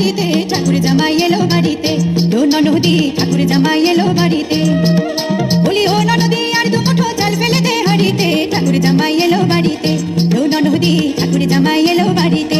বাড়িতে, ঠাকুর জামাই এলো বাড়িতে। ও ননদি, ঠাকুর জামাই এলো বাড়িতে। বলি, ও ননদি, আর দু মুঠো চাল ফেলে দে হাড়িতে। ঠাকুর জামাই এলো বাড়িতে। ও ঠাকুর জামাই এলো বাড়িতে।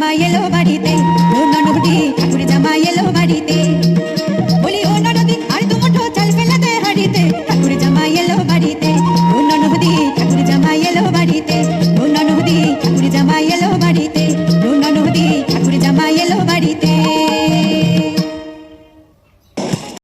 மையலோ படித்தை நொடி